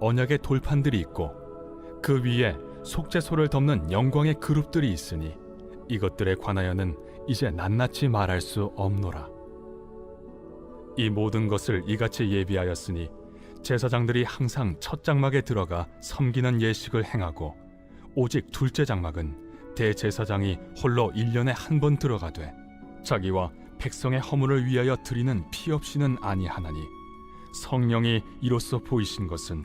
언약의 돌판들이 있고 그 위에 속죄소를 덮는 영광의 그룹들이 있으니 이것들에 관하여는 이제 낱낱이 말할 수 없노라. 이 모든 것을 이같이 예비하였으니 제사장들이 항상 첫 장막에 들어가 섬기는 예식을 행하고 오직 둘째 장막은 대제사장이 홀로 일년에 한 번 들어가되 자기와 백성의 허물을 위하여 드리는 피 없이는 아니하나니 성령이 이로써 보이신 것은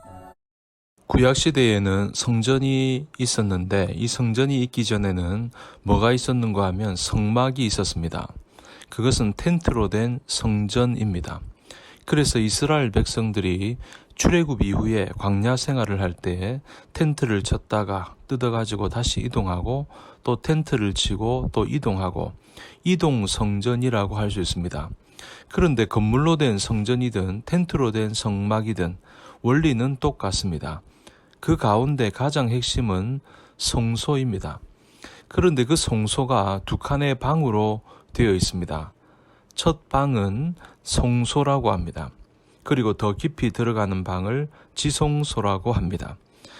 구약 시대에는 성전이 있었는데 이 성전이 있기 전에는 뭐가 있었는가 하면 성막이 있었습니다. 그것은 텐트로 된 성전입니다. 그래서 이스라엘 백성들이 출애굽 이후에 광야 생활을 할 때 텐트를 쳤다가 뜯어가지고 다시 이동하고 또 텐트를 치고 또 이동하고 이동 성전이라고 할 수 있습니다. 그런데 건물로 된 성전이든 텐트로 된 성막이든 원리는 똑같습니다. 그 가운데 가장 핵심은 성소입니다. 그런데 그 성소가 두 칸의 방으로 되어 있습니다. 첫 방은 성소라고 합니다. 그리고 더 깊이 들어가는 방을 지성소라고 합니다.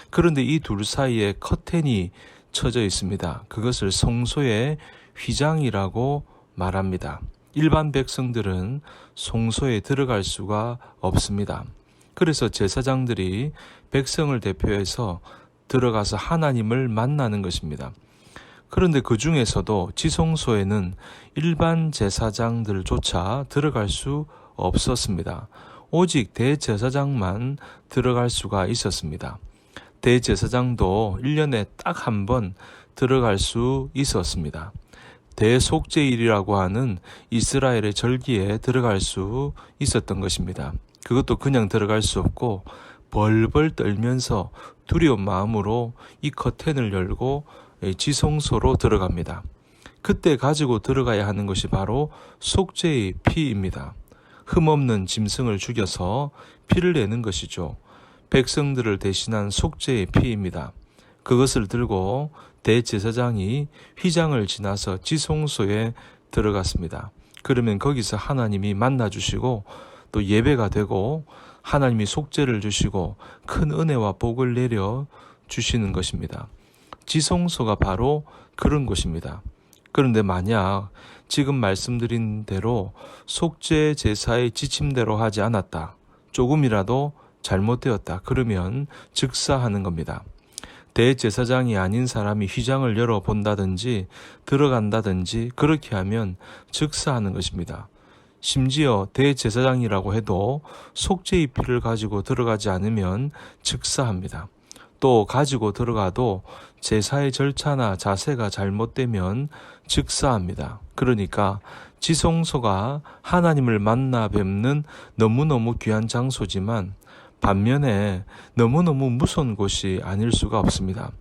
그런데 이 둘 사이에 커튼이 쳐져 있습니다. 그것을 성소의 휘장이라고 말합니다. 일반 백성들은 성소에 들어갈 수가 없습니다. 그래서 제사장들이 백성을 대표해서 들어가서 하나님을 만나는 것입니다. 그런데 그 중에서도 지성소에는 일반 제사장들조차 들어갈 수 없었습니다. 오직 대제사장만 들어갈 수가 있었습니다. 대제사장도 1년에 딱 한 번 들어갈 수 있었습니다. 대속제일이라고 하는 이스라엘의 절기에 들어갈 수 있었던 것입니다. 그것도 그냥 들어갈 수 없고 벌벌 떨면서 두려운 마음으로 이 커튼을 열고 지성소로 들어갑니다. 그때 가지고 들어가야 하는 것이 바로 속죄의 피입니다. 흠없는 짐승을 죽여서 피를 내는 것이죠. 백성들을 대신한 속죄의 피입니다. 그것을 들고 대제사장이 휘장을 지나서 지성소에 들어갔습니다. 그러면 거기서 하나님이 만나 주시고 또 예배가 되고 하나님이 속죄를 주시고 큰 은혜와 복을 내려 주시는 것입니다. 지성소가 바로 그런 곳입니다. 그런데 만약 지금 말씀드린 대로 속죄 제사의 지침대로 하지 않았다. 조금이라도 잘못되었다. 그러면 즉사하는 겁니다. 대제사장이 아닌 사람이 휘장을 열어 본다든지 들어간다든지 그렇게 하면 즉사하는 것입니다. 심지어 대제사장이라고 해도 속죄의 피를 가지고 들어가지 않으면 즉사합니다. 또 가지고 들어가도 제사의 절차나 자세가 잘못되면 즉사합니다. 그러니까 지성소가 하나님을 만나 뵙는 너무너무 귀한 장소지만 반면에 너무너무 무서운 곳이 아닐 수가 없습니다.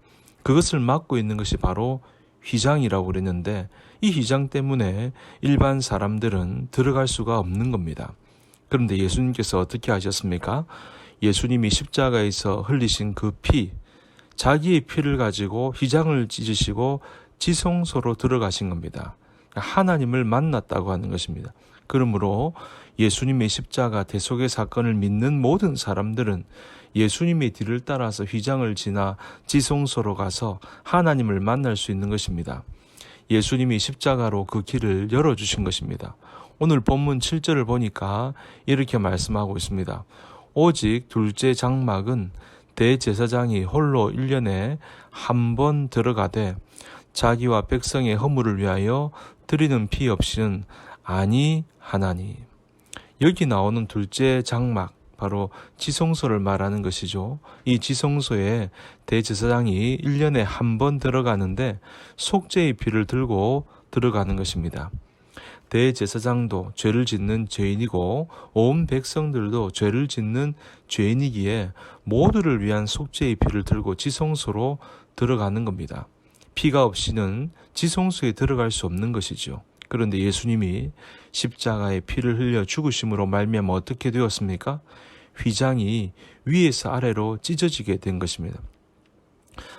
그것을 막고 있는 것이 바로 휘장이라고 그랬는데 이 휘장 때문에 일반 사람들은 들어갈 수가 없는 겁니다. 그런데 예수님께서 어떻게 하셨습니까? 예수님이 십자가에서 흘리신 그 피, 자기의 피를 가지고 휘장을 찢으시고 지성소로 들어가신 겁니다. 하나님을 만났다고 하는 것입니다. 그러므로 예수님의 십자가 대속의 사건을 믿는 모든 사람들은 예수님의 뒤를 따라서 휘장을 지나 지성소로 가서 하나님을 만날 수 있는 것입니다. 예수님이 십자가로 그 길을 열어주신 것입니다. 오늘 본문 7절을 보니까 이렇게 말씀하고 있습니다. 오직 둘째 장막은 대제사장이 홀로 1년에 한 번 들어가되 자기와 백성의 허물을 위하여 드리는 피 없이는 아니 하나니. 여기 나오는 둘째 장막 바로 지성소를 말하는 것이죠. 이 지성소에 대제사장이 1년에 한 번 들어가는데 속죄의 피를 들고 들어가는 것입니다. 대제사장도 죄를 짓는 죄인이고 온 백성들도 죄를 짓는 죄인이기에 모두를 위한 속죄의 피를 들고 지성소로 들어가는 겁니다. 피가 없이는 지성소에 들어갈 수 없는 것이죠. 그런데 예수님이 십자가에 피를 흘려 죽으심으로 말미암아 어떻게 되었습니까? 휘장이 위에서 아래로 찢어지게 된 것입니다.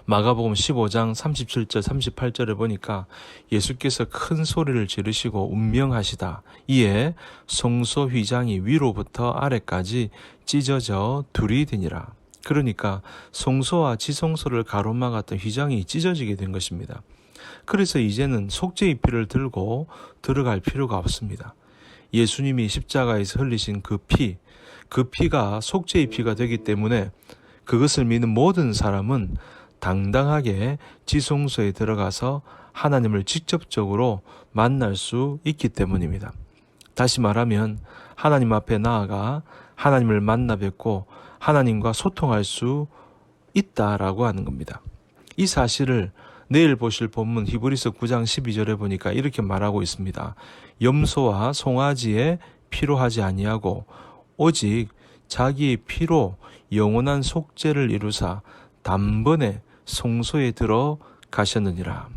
마가복음 15장 37절 38절에 보니까 예수께서 큰 소리를 지르시고 운명하시다. 이에 성소 휘장이 위로부터 아래까지 찢어져 둘이 되니라. 그러니까 성소와 지성소를 가로막았던 휘장이 찢어지게 된 것입니다. 그래서 이제는 속죄의 피를 들고 들어갈 필요가 없습니다. 예수님이 십자가에서 흘리신 그 피, 그 피가 속죄의 피가 되기 때문에 그것을 믿는 모든 사람은 당당하게 지성소에 들어가서 하나님을 직접적으로 만날 수 있기 때문입니다. 다시 말하면 하나님 앞에 나아가 하나님을 만나 뵙고 하나님과 소통할 수 있다라고 하는 겁니다. 이 사실을 내일 보실 본문 히브리서 9장 12절에 보니까 이렇게 말하고 있습니다. 염소와 송아지에 피로하지 아니하고 오직 자기의 피로 영원한 속죄를 이루사 단번에 성소에 들어 가셨느니라.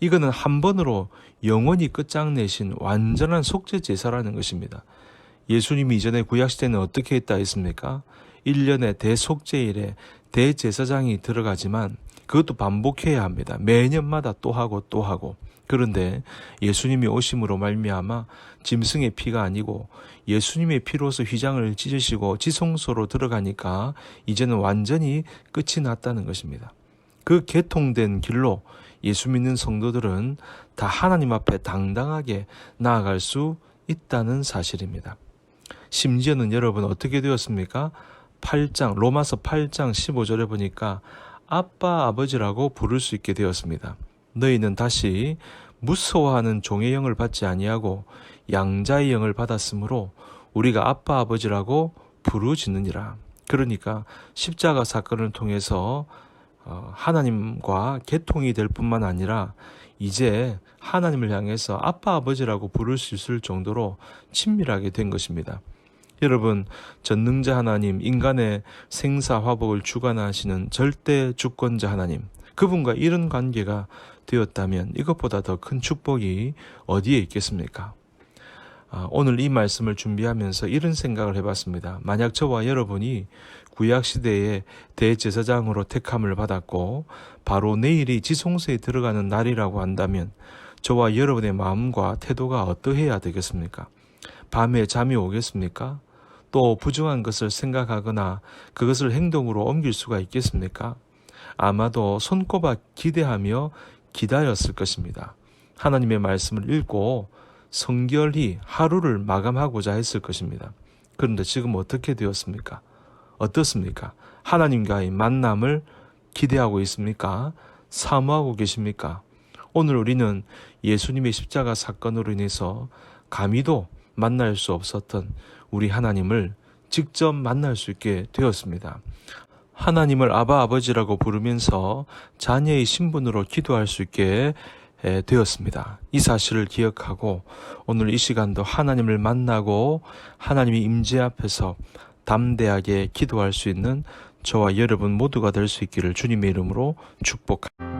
이거는 한 번으로 영원히 끝장내신 완전한 속죄 제사라는 것입니다. 예수님이 이전에 구약시대는 어떻게 했다 했습니까? 1년에 대속죄일에 대제사장이 들어가지만 그것도 반복해야 합니다. 매년마다 또 하고 또 하고. 그런데 예수님이 오심으로 말미암아 짐승의 피가 아니고 예수님의 피로서 휘장을 찢으시고 지성소로 들어가니까 이제는 완전히 끝이 났다는 것입니다. 그 개통된 길로 예수 믿는 성도들은 다 하나님 앞에 당당하게 나아갈 수 있다는 사실입니다. 심지어는 여러분 어떻게 되었습니까? 8장 로마서 8장 15절에 보니까 아빠 아버지라고 부를 수 있게 되었습니다. 너희는 다시 무서워하는 종의 영을 받지 아니하고 양자의 영을 받았으므로 우리가 아빠 아버지라고 부르짖느니라. 그러니까 십자가 사건을 통해서 어, 하나님과 개통이 될 뿐만 아니라 이제 하나님을 향해서 아빠 아버지라고 부를 수 있을 정도로 친밀하게 된 것입니다. 여러분, 전능자 하나님, 인간의 생사 화복을 주관하시는 절대 주권자 하나님, 그분과 이런 관계가 되었다면 이것보다 더 큰 축복이 어디에 있겠습니까? 아, 오늘 이 말씀을 준비하면서 이런 생각을 해봤습니다. 만약 저와 여러분이 구약 시대에 대제사장으로 택함을 받았고 바로 내일이 지성소에 들어가는 날이라고 한다면 저와 여러분의 마음과 태도가 어떠해야 되겠습니까? 밤에 잠이 오겠습니까? 또 부정한 것을 생각하거나 그것을 행동으로 옮길 수가 있겠습니까? 아마도 손꼽아 기대하며 기다렸을 것입니다. 하나님의 말씀을 읽고 성결히 하루를 마감하고자 했을 것입니다. 그런데 지금 어떻게 되었습니까? 어떻습니까? 하나님과의 만남을 기대하고 있습니까? 사모하고 계십니까? 오늘 우리는 예수님의 십자가 사건으로 인해서 감히도 만날 수 없었던 우리 하나님을 직접 만날 수 있게 되었습니다. 하나님을 아바 아버지라고 부르면서 자녀의 신분으로 기도할 수 있게 에, 되었습니다. 이 사실을 기억하고 오늘 이 시간도 하나님을 만나고 하나님의 임재 앞에서 담대하게 기도할 수 있는 저와 여러분 모두가 될 수 있기를 주님의 이름으로 축복합니다.